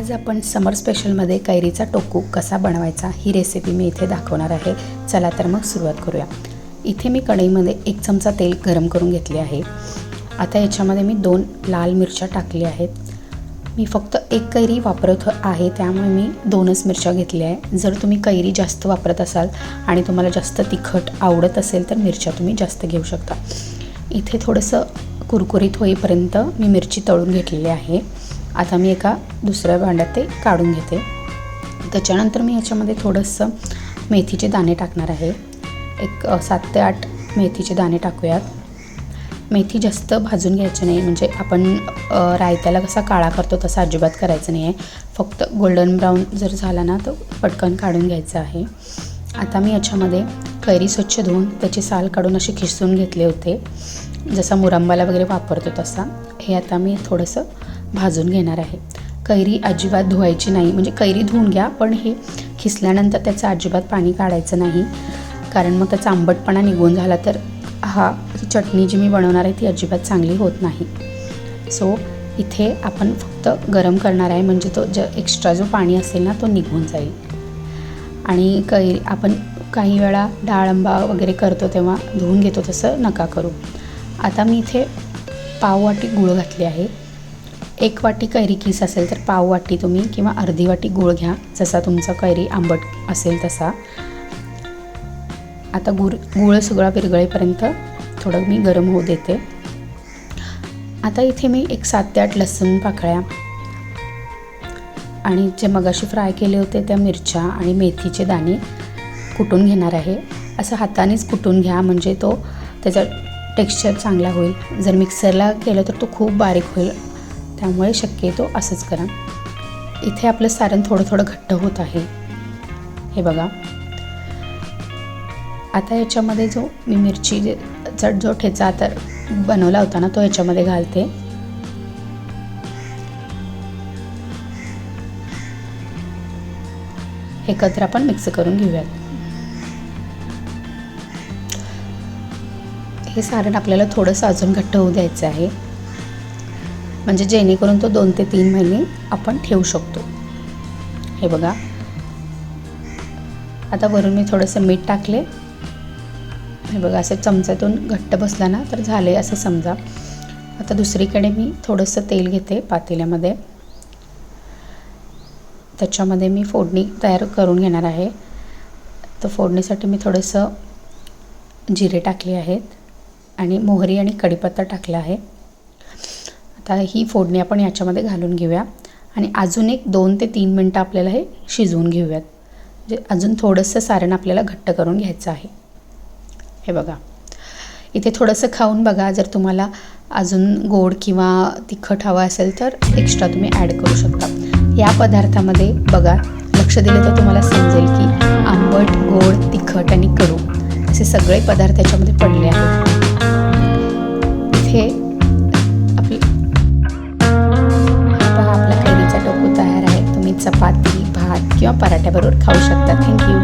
आज आपण समर स्पेशलमध्ये कैरीचा टोकू कसा बनवायचा ही रेसिपी मी इथे दाखवणार आहे. चला तर मग सुरुवात करूया. इथे मी कढईमध्ये एक चमचा तेल गरम करून घेतले आहे. आता याच्यामध्ये मी दोन लाल मिरच्या टाकल्या आहेत. मी फक्त एक कैरी वापरत आहे त्यामुळे मी दोनच मिरच्या घेतल्या आहे. जर तुम्ही कैरी जास्त वापरत असाल आणि तुम्हाला जास्त तिखट आवडत असेल तर मिरच्या तुम्ही जास्त घेऊ शकता. इथे थोडंसं कुरकुरीत होईपर्यंत मी मिरची तळून घेतलेली आहे. आता मी एका दुसऱ्या भांड्यात ते काढून घेते. त्याच्यानंतर मी याच्यामध्ये थोडंसं मेथीचे दाणे टाकणार आहे. एक सात ते आठ मेथीचे दाणे टाकूयात. मेथी जास्त भाजून घ्यायची नाही म्हणजे आपण रायत्याला कसा काळा करतो तसा अजिबात करायचं नाही आहे फक्त गोल्डन ब्राऊन जर झाला ना तर पटकन काढून घ्यायचं आहे. आता मी याच्यामध्ये कैरी स्वच्छ धुवून त्याची साल काढून असे खिसून घेतले होते. जसा मुरंबाला वगैरे वापरतो तसा. हे आता मी थोडंसं भाजून घेणार आहे. कैरी अजिबात धुवायची नाही. म्हणजे कैरी धुवून घ्या पण हे खिसल्यानंतर त्याचं अजिबात पाणी काढायचं नाही. कारण मग त्याचा आंबटपणा निघून झाला तर हा ही चटणी जी मी बनवणार आहे ती अजिबात चांगली होत नाही. सो इथे आपण फक्त गरम करणार आहे. म्हणजे तो ज एक्स्ट्रा जो पाणी असेल ना तो निघून जाईल. आणि कैरी आपण काही वेळा डाळंबा वगैरे करतो तेव्हा धुवून घेतो तसं नका करू. आता मी इथे पाव वाटी गूळ घातली आहे. एक वाटी कैरी किस असेल तर पाव वाटी तुम्ही किंवा अर्धी वाटी गूळ घ्या. जसा तुमचा कैरी आंबट असेल तसा. आता गुळ गूळ सगळा विरगळेपर्यंत थोडं मी गरम होऊ देते. आता इथे मी एक सात ते आठ लसूण पाकळ्या आणि जे मगाशी फ्राय केले होते त्या मिरच्या आणि मेथीचे दाणे कुटून घेणार आहे. असं हातानेच कुटून घ्या म्हणजे तो त्याचा टेक्स्चर चांगला होईल. जर मिक्सरला केलं तर तो खूप बारीक होईल. त्यामुळे शक्यतो असंच करा. इथे आपलं सारण थोडं थोडं घट्ट होत आहे. हे बघा. आता याच्यामध्ये जो मी मिरची जे- जो ठेचा तर बनवला होता ना तो याच्यामध्ये घालते. एकत्र आपण मिक्स करून घेऊयात. हे सारण आपल्याला थोडंसं अजून घट्ट होऊ द्यायचं आहे. म्हणजे जेणेकरून तो दोन ते तीन महिने आपण ठेवू शकतो. हे बघा. आता वरून मी थोडंसं मीठ टाकले. हे बघा असं चमच्यातून घट्ट बसला ना तर झाले असं समजा. आता दुसरीकडे मी थोडंसं तेल घेते पातेल्यामध्ये. त्याच्यामध्ये मी फोडणी तयार करून घेणार आहे. तर फोडणीसाठी मी थोडंसं जिरे टाकले आहेत. आणि मोहरी आणि कढीपत्ता टाकला आहे. आता ही फोडणी आपण याच्यामध्ये घालून घेऊया. आणि अजून एक दोन ते तीन मिनटं आपल्याला हे शिजवून घेऊयात. म्हणजे अजून थोडंसं सारण आपल्याला घट्ट करून घ्यायचं आहे. हे बघा. इथे थोडंसं खाऊन बघा. जर तुम्हाला अजून गोड किंवा तिखट हवं असेल तर एक्स्ट्रा तुम्ही ॲड करू शकता. या पदार्थामध्ये बघा लक्ष दिलं तर तुम्हाला समजेल की आंबट गोड तिखट आणि कडू असे सगळे पदार्थ याच्यामध्ये पडले आहेत. इथे किंवा पराठ्याबरोबर खाऊ शकता. थँक्यू